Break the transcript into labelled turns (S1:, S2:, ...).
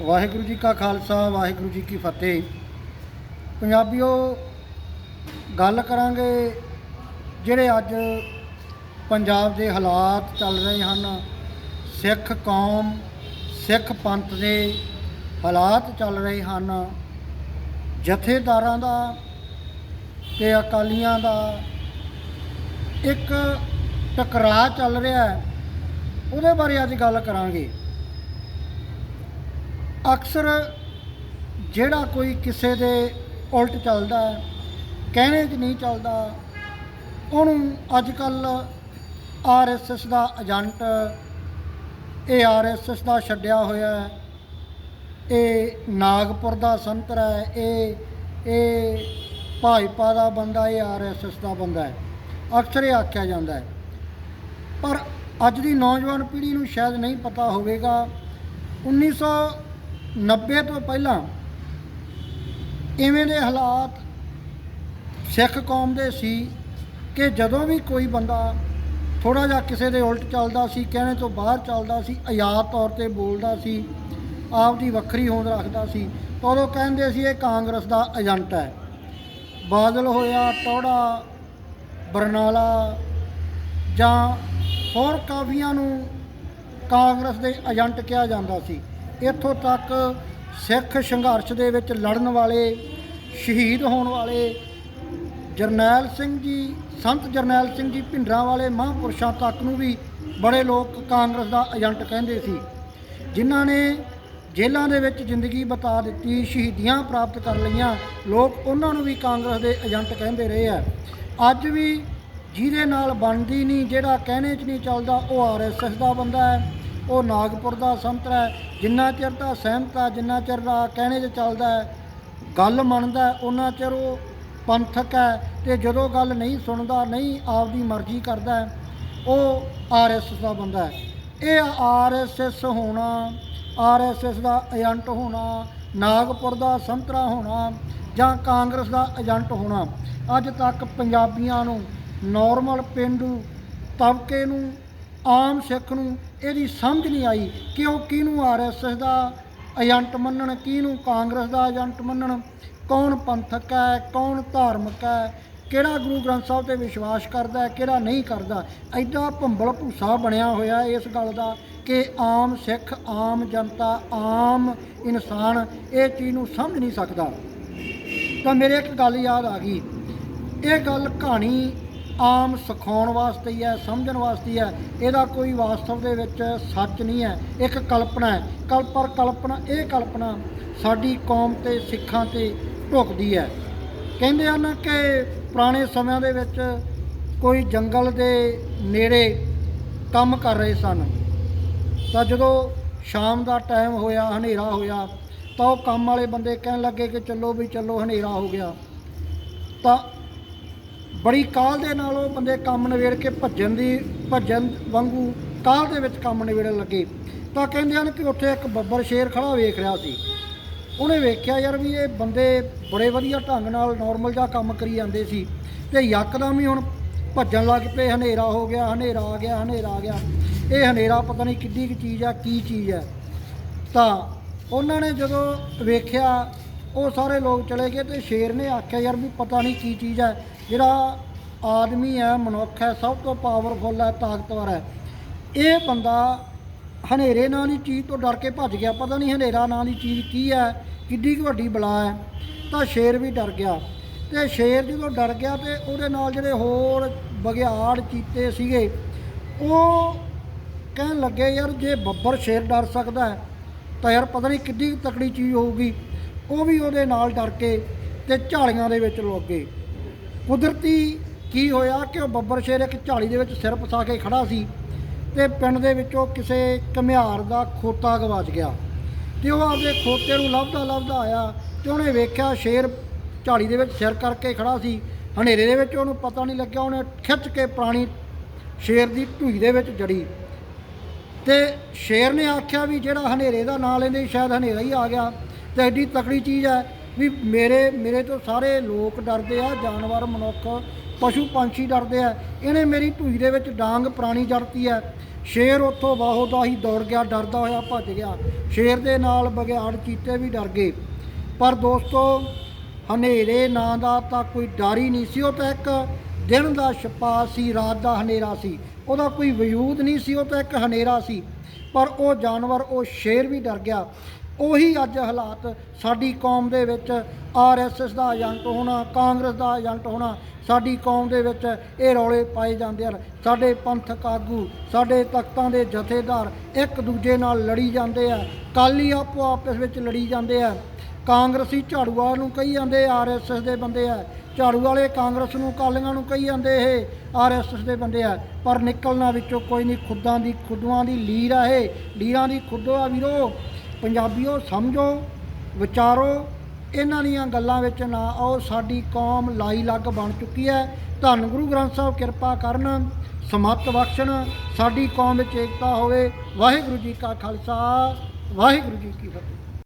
S1: ਵਾਹਿਗੁਰੂ ਜੀ ਕਾ ਖਾਲਸਾ, ਵਾਹਿਗੁਰੂ ਜੀ ਕੀ ਫਤਿਹ। ਪੰਜਾਬੀਓ, ਗੱਲ ਕਰਾਂਗੇ ਜਿਹੜੇ ਅੱਜ ਪੰਜਾਬ ਦੇ ਹਾਲਾਤ ਚੱਲ ਰਹੇ ਹਨ। ਸਿੱਖ ਕੌਮ, ਸਿੱਖ ਪੰਥ ਦੇ ਹਾਲਾਤ ਚੱਲ ਰਹੇ ਹਨ। ਜਥੇਦਾਰਾਂ ਦਾ ਤੇ ਅਕਾਲੀਆਂ ਦਾ ਇੱਕ ਟਕਰਾਅ ਚੱਲ ਰਿਹਾ ਹੈ। ਉਹਦੇ ਬਾਰੇ ਅੱਜ ਗੱਲ ਕਰਾਂਗੇ। ਅਕਸਰ ਜਿਹੜਾ ਕੋਈ ਕਿਸੇ ਦੇ ਉਲਟ ਚੱਲਦਾ, ਕਹਿਣੇ 'ਚ ਨਹੀਂ ਚੱਲਦਾ, ਉਹਨੂੰ ਅੱਜ ਕੱਲ ਆਰਐਸਐਸ ਦਾ ਏਜੰਟ, ਇਹ ਆਰਐਸਐਸ ਦਾ ਛੱਡਿਆ ਹੋਇਆ ਇਹ ਨਾਗਪੁਰ ਦਾ ਸੰਤਰ ਹੈ, ਇਹ ਇਹ ਭਾਜਪਾ ਦਾ ਬੰਦਾ, ਇਹ ਆਰਐਸਐਸ ਦਾ ਬੰਦਾ ਹੈ। ਅਕਸਰ ਇਹ ਆਖਿਆ ਜਾਂਦਾ ਹੈ। ਪਰ ਅੱਜ ਦੀ ਨੌਜਵਾਨ ਪੀੜ੍ਹੀ ਨੂੰ ਸ਼ਾਇਦ ਨਹੀਂ ਪਤਾ ਹੋਵੇਗਾ 1990 ਤੋਂ ਪਹਿਲਾਂ ਇਵੇਂ ਦੇ ਹਾਲਾਤ ਸਿੱਖ ਕੌਮ ਦੇ ਸੀ ਕਿ ਜਦੋਂ ਵੀ ਕੋਈ ਬੰਦਾ ਥੋੜਾ ਜਿਹਾ ਕਿਸੇ ਦੇ ਉਲਟ ਚੱਲਦਾ ਸੀ, ਕਹਿਣੇ ਤੋਂ ਬਾਹਰ ਚੱਲਦਾ ਸੀ, ਆਜ਼ਾਦ ਤੌਰ ਤੇ ਬੋਲਦਾ ਸੀ ਆਪ ਦੀ ਵੱਖਰੀ ਹੋਂਦ ਰੱਖਦਾ ਸੀ, ਤਾਂ ਉਦੋਂ ਕਹਿੰਦੇ ਸੀ ਇਹ ਕਾਂਗਰਸ ਦਾ ਏਜੰਟ ਹੈ। ਬਾਦਲ ਹੋਇਆ ਟੋੜਾ ਬਰਨਾਲਾ ਜਾਂ ਹੋਰ ਕਾਫੀਆਂ ਨੂੰ ਕਾਂਗਰਸ ਦੇ ਏਜੰਟ ਕਿਹਾ ਜਾਂਦਾ ਸੀ। ਇੱਥੋਂ ਤੱਕ ਸਿੱਖ ਸੰਘਰਸ਼ ਦੇ ਵਿੱਚ ਲੜਨ ਵਾਲੇ, ਸ਼ਹੀਦ ਹੋਣ ਵਾਲੇ ਜਰਨੈਲ ਸਿੰਘ ਜੀ, ਸੰਤ ਜਰਨੈਲ ਸਿੰਘ ਜੀ ਭਿੰਡਰਾਂ ਵਾਲੇ ਮਹਾਂਪੁਰਸ਼ਾਂ ਤੱਕ ਨੂੰ ਵੀ ਬੜੇ ਲੋਕ ਕਾਂਗਰਸ ਦਾ ਏਜੰਟ ਕਹਿੰਦੇ ਸੀ, ਜਿਨ੍ਹਾਂ ਨੇ ਜੇਲ੍ਹਾਂ ਦੇ ਵਿੱਚ ਜ਼ਿੰਦਗੀ ਬਤਾ ਦਿੱਤੀ, ਸ਼ਹੀਦੀਆਂ ਪ੍ਰਾਪਤ ਕਰ ਲਈਆਂ। ਲੋਕ ਉਹਨਾਂ ਨੂੰ ਵੀ ਕਾਂਗਰਸ ਦੇ ਏਜੰਟ ਕਹਿੰਦੇ ਰਹੇ ਆ। ਅੱਜ ਵੀ ਜਿਹਦੇ ਨਾਲ ਬਣਦੀ ਨਹੀਂ, ਜਿਹੜਾ ਕਹਿਣੇ 'ਚ ਨਹੀਂ ਚੱਲਦਾ, ਉਹ ਆਰਐਸਐਸ ਦਾ ਬੰਦਾ ਹੈ। ਉਹ ਨਾਗਪੁਰ ਦਾ ਸੰਤਰਾ ਹੈ ਜਿੰਨਾ ਚਿਰ ਦਾ ਸਹਿਮਤ ਆ ਜਿੰਨਾ ਚਿਰ ਦਾ ਕਹਿਣੇ 'ਚ ਚੱਲਦਾ ਹੈ ਗੱਲ ਮੰਨਦਾ ਉਹਨਾਂ ਚਿਰ ਉਹ ਪੰਥਕ ਹੈ ਤੇ ਜਦੋਂ ਗੱਲ ਨਹੀਂ ਸੁਣਦਾ ਨਹੀਂ ਆਪਦੀ ਮਰਜ਼ੀ ਕਰਦਾ ਹੈ, ਉਹ ਆਰਐਸਐਸ ਦਾ ਬੰਦਾ ਹੈ। ਇਹ ਆਰਐਸਐਸ ਹੋਣਾ ਆਰਐਸਐਸ ਦਾ ਏਜੰਟ ਹੋਣਾ ਨਾਗਪੁਰ ਦਾ ਸੰਤਰਾ ਹੋਣਾ ਜਾਂ ਕਾਂਗਰਸ ਦਾ ਏਜੰਟ ਹੋਣਾ ਅੱਜ ਤੱਕ ਪੰਜਾਬੀਆਂ ਨੂੰ ਨਾਰਮਲ ਪਿੰਡੂ ਤਬਕੇ ਨੂੰ ਆਮ ਸਿੱਖ ਨੂੰ ਇਹਦੀ ਸਮਝ ਨਹੀਂ ਆਈ ਕਿ ਉਹ ਕਿਹਨੂੰ ਆਰਐਸਐਸ ਦਾ ਏਜੰਟ ਮੰਨਣ, ਕਿਹਨੂੰ ਕਾਂਗਰਸ ਦਾ ਏਜੰਟ ਮੰਨਣ, ਕੌਣ ਪੰਥਕ ਹੈ, ਕੌਣ ਧਾਰਮਿਕ ਹੈ, ਕਿਹੜਾ ਗੁਰੂ ਗ੍ਰੰਥ ਸਾਹਿਬ ਤੇ ਵਿਸ਼ਵਾਸ ਕਰਦਾ ਹੈ, ਕਿਹੜਾ ਨਹੀਂ ਕਰਦਾ। ਐਡਾ ਭੰਬਲ ਭੂਸਾ ਬਣਿਆ ਹੋਇਆ ਇਸ ਗੱਲ ਦਾ ਕਿ ਆਮ ਸਿੱਖ, ਆਮ ਜਨਤਾ, ਆਮ ਇਨਸਾਨ ਇਹ ਚੀਜ਼ ਨੂੰ ਸਮਝ ਨਹੀਂ ਸਕਦਾ। ਤਾਂ ਮੇਰੇ ਇੱਕ ਗੱਲ ਯਾਦ ਆ ਗਈ। ਇਹ ਗੱਲ ਕਹਾਣੀ ਆਮ ਸਿਖਾਉਣ ਵਾਸਤੇ ਹੀ ਹੈ, ਸਮਝਣ ਵਾਸਤੇ ਹੀ ਹੈ। ਇਹਦਾ ਕੋਈ ਵਾਸਤਵ ਦੇ ਵਿੱਚ ਸੱਚ ਨਹੀਂ ਹੈ। ਇੱਕ ਕਲਪਨਾ ਹੈ। ਕਲ ਪਰ ਕਲਪਨਾ, ਇਹ ਕਲਪਨਾ ਸਾਡੀ ਕੌਮ ਤੇ, ਸਿੱਖਾਂ ਤੇ ਢੁਕਦੀ ਹੈ। ਕਹਿੰਦੇ ਹਨ ਕਿ ਪੁਰਾਣੇ ਸਮਿਆਂ ਦੇ ਵਿੱਚ ਕੋਈ ਜੰਗਲ ਦੇ ਨੇੜੇ ਕੰਮ ਕਰ ਰਹੇ ਸਨ। ਤਾਂ ਜਦੋਂ ਸ਼ਾਮ ਦਾ ਟਾਈਮ ਹੋਇਆ, ਹਨੇਰਾ ਹੋਇਆ, ਤਾਂ ਉਹ ਕੰਮ ਵਾਲੇ ਬੰਦੇ ਕਹਿਣ ਲੱਗੇ ਕਿ ਚੱਲੋ ਵੀ ਚੱਲੋ, ਹਨੇਰਾ ਹੋ ਗਿਆ। ਤਾਂ ਬੜੀ ਕਾਲ ਦੇ ਨਾਲ ਉਹ ਬੰਦੇ ਕੰਮ ਨਿਬੇੜ ਕੇ ਭੱਜਣ ਦੀ, ਭੱਜਣ ਵਾਂਗੂ ਕਾਲ ਦੇ ਵਿੱਚ ਕੰਮ ਨਿਬੇੜਨ ਲੱਗੇ। ਤਾਂ ਕਹਿੰਦੇ ਹਨ ਕਿ ਉੱਥੇ ਇੱਕ ਬੱਬਰ ਸ਼ੇਰ ਖੜਾ ਵੇਖ ਰਿਹਾ ਸੀ। ਉਹਨੇ ਵੇਖਿਆ ਯਾਰ ਵੀ ਇਹ ਬੰਦੇ ਬੜੇ ਵਧੀਆ ਢੰਗ ਨਾਲ ਨਾਰਮਲ ਜਿਹਾ ਕੰਮ ਕਰੀ ਜਾਂਦੇ ਸੀ ਤੇ ਯਕਦਮ ਹੀ ਹੁਣ ਭੱਜਣ ਲੱਗ ਪਏ, ਹਨੇਰਾ ਹੋ ਗਿਆ, ਹਨੇਰਾ ਆ ਗਿਆ, ਹਨੇਰਾ ਆ ਗਿਆ। ਇਹ ਹਨੇਰਾ ਪਤਾ ਨਹੀਂ ਕਿੱਡੀ ਕੀ ਚੀਜ਼ ਆ, ਕੀ ਚੀਜ਼ ਆ ਤਾਂ ਉਹਨਾਂ ਨੇ ਜਦੋਂ ਵੇਖਿਆ ਉਹ ਸਾਰੇ ਲੋਕ ਚਲੇ ਗਏ ਤੇ ਸ਼ੇਰ ਨੇ ਆਖਿਆ, ਯਾਰ ਵੀ ਪਤਾ ਨਹੀਂ ਕੀ ਚੀਜ਼ ਹੈ। ਜਿਹੜਾ ਆਦਮੀ ਹੈ, ਮਨੁੱਖ ਹੈ, ਸਭ ਤੋਂ ਪਾਵਰਫੁੱਲ ਹੈ, ਤਾਕਤਵਰ ਹੈ। ਇਹ ਬੰਦਾ ਹਨੇਰੇ ਨਾਂ ਦੀ ਚੀਜ਼ ਤੋਂ ਡਰ ਕੇ ਭੱਜ ਗਿਆ। ਪਤਾ ਨਹੀਂ ਹਨੇਰਾ ਨਾਂ ਦੀ ਚੀਜ਼ ਕੀ ਹੈ, ਕਿੱਡੀ ਕੁ ਵੱਡੀ ਬਲਾ ਹੈ। ਤਾਂ ਸ਼ੇਰ ਵੀ ਡਰ ਗਿਆ। ਤੇ ਸ਼ੇਰ ਜਦੋਂ ਡਰ ਗਿਆ ਤੇ ਉਹਦੇ ਨਾਲ ਜਿਹੜੇ ਹੋਰ ਬਗਿਆੜ ਚੀਤੇ ਸੀਗੇ, ਉਹ ਕਹਿਣ ਲੱਗੇ, ਯਾਰ ਜੇ ਬੱਬਰ ਸ਼ੇਰ ਡਰ ਸਕਦਾ ਤਾਂ ਯਾਰ ਪਤਾ ਨਹੀਂ ਕਿੱਡੀ ਕੁ ਤਕੜੀ ਚੀਜ਼ ਹੋਊਗੀ। ਉਹ ਵੀ ਉਹਦੇ ਨਾਲ ਡਰ ਕੇ ਤੇ ਝਾੜੀਆਂ ਦੇ ਵਿੱਚ ਲੁੱਕ ਗਏ। ਕੁਦਰਤੀ ਕੀ ਹੋਇਆ ਕਿ ਉਹ ਬੱਬਰ ਸ਼ੇਰ ਇੱਕ ਝਾੜੀ ਦੇ ਵਿੱਚ ਸਿਰ ਫਸਾ ਕੇ ਖੜਾ ਸੀ ਤੇ ਪਿੰਡ ਦੇ ਵਿੱਚੋਂ ਕਿਸੇ ਘਮਿਆਰ ਦਾ ਖੋਤਾ ਗਵਾਚ ਗਿਆ ਤੇ ਉਹ ਆਪਦੇ ਖੋਤੇ ਨੂੰ ਲੱਭਦਾ ਲੱਭਦਾ ਆਇਆ ਤੇ ਉਹਨੇ ਵੇਖਿਆ ਸ਼ੇਰ ਝਾੜੀ ਦੇ ਵਿੱਚ ਸਿਰ ਕਰਕੇ ਖੜਾ ਸੀ। ਹਨੇਰੇ ਦੇ ਵਿੱਚ ਉਹਨੂੰ ਪਤਾ ਨਹੀਂ ਲੱਗਿਆ, ਉਹਨੇ ਖਿੱਚ ਕੇ ਪੁਰਾਣੀ ਸ਼ੇਰ ਦੀ ਢੂਈ ਦੇ ਵਿੱਚ ਜੜੀ ਤੇ ਸ਼ੇਰ ਨੇ ਆਖਿਆ ਵੀ ਜਿਹੜਾ ਹਨੇਰੇ ਦਾ ਨਾਂ ਲੈਂਦੇ ਸ਼ਾਇਦ ਹਨੇਰਾ ਹੀ ਆ ਗਿਆ। ਤੇ ਐਡੀ ਤਕੜੀ ਚੀਜ਼ ਹੈ ਵੀ ਮੇਰੇ ਮੇਰੇ ਤੋਂ ਸਾਰੇ ਲੋਕ ਡਰਦੇ ਆ, ਜਾਨਵਰ, ਮਨੁੱਖ, ਪਸ਼ੂ ਪੰਛੀ ਡਰਦੇ ਆ। ਇਹਨੇ ਮੇਰੀ ਢੂਈ ਦੇ ਵਿੱਚ ਡਾਂਗ ਪ੍ਰਾਣੀ ਜੜਤੀ ਹੈ ਸ਼ੇਰ ਉੱਥੋਂ ਬਾਹੋਂ ਹੀ ਦੌੜ ਗਿਆ, ਡਰਦਾ ਹੋਇਆ ਭੱਜ ਗਿਆ। ਸ਼ੇਰ ਦੇ ਨਾਲ ਬਗਿਆੜ ਚੀਤੇ ਵੀ ਡਰ ਗਏ। ਪਰ ਦੋਸਤੋ, ਹਨੇਰੇ ਨਾਂ ਦਾ ਤਾਂ ਕੋਈ ਡਰ ਹੀ ਨਹੀਂ ਸੀ। ਉਹ ਤਾਂ ਇੱਕ ਦਿਨ ਦਾ ਛਪਾ ਸੀ, ਰਾਤ ਦਾ ਹਨੇਰਾ ਸੀ। ਉਹਦਾ ਕੋਈ ਵਜੂਦ ਨਹੀਂ ਸੀ, ਉਹ ਤਾਂ ਇੱਕ ਹਨੇਰਾ ਸੀ। ਪਰ ਉਹ ਜਾਨਵਰ, ਉਹ ਸ਼ੇਰ ਵੀ ਡਰ ਗਿਆ। ਉਹੀ ਅੱਜ ਹਾਲਾਤ ਸਾਡੀ ਕੌਮ ਦੇ ਵਿੱਚ ਆਰਐਸਐਸ ਦਾ ਏਜੰਟ ਹੋਣਾ, ਕਾਂਗਰਸ ਦਾ ਏਜੰਟ ਹੋਣਾ, ਸਾਡੀ ਕੌਮ ਦੇ ਵਿੱਚ ਇਹ ਰੌਲੇ ਪਾਏ ਜਾਂਦੇ ਹਨ। ਸਾਡੇ ਪੰਥਕ ਆਗੂ ਸਾਡੇ ਤਖਤਾਂ ਦੇ ਜਥੇਦਾਰ ਇੱਕ ਦੂਜੇ ਨਾਲ ਲੜੀ ਜਾਂਦੇ ਆ। ਕਾਲੀ ਆਪੋ ਆਪਸ ਵਿੱਚ ਲੜੀ ਜਾਂਦੇ ਆ। ਕਾਂਗਰਸੀ ਝਾੜੂ ਵਾਲਿਆਂ ਨੂੰ ਕਹੀ ਜਾਂਦੇ ਆਰਐਸਐਸ ਦੇ ਬੰਦੇ ਆ। ਝਾੜੂ ਵਾਲੇ ਕਾਂਗਰਸ ਨੂੰ ਕਾਲੀਆਂ ਨੂੰ ਕਹੀ ਜਾਂਦੇ ਇਹ ਆਰਐਸਐਸ ਦੇ ਬੰਦੇ ਆ। ਪਰ ਨਿਕਲਣਾ ਵਿੱਚੋਂ ਕੋਈ ਨਹੀਂ, ਖੁੱਦਾਂ ਦੀ ਖੁੱਦੂਆਂ ਦੀ ਲੀਰ ਆ ਇਹ। ਲੀਰਾਂ ਦੀ ਖੁੱਦੋ ਆ ਵੀਰੋ। ਪੰਜਾਬੀਓ ਸਮਝੋ, ਵਿਚਾਰੋ, ਇਹਨਾਂ ਦੀਆਂ ਗੱਲਾਂ ਵਿੱਚ ਨਾ ਆਓ, ਸਾਡੀ ਕੌਮ ਲਾਈ ਲੱਗ ਬਣ ਚੁੱਕੀ ਹੈ। ਧੰਨ ਗੁਰੂ ਗ੍ਰੰਥ ਸਾਹਿਬ, ਕਿਰਪਾ ਕਰਨ, ਸਮੱਤ ਬਖਸ਼ਣ, ਸਾਡੀ ਕੌਮ ਵਿੱਚ ਏਕਤਾ ਹੋਵੇ। ਵਾਹਿਗੁਰੂ ਜੀ ਕਾ ਖਾਲਸਾ, ਵਾਹਿਗੁਰੂ ਜੀ ਕੀ ਫਤਿਹ।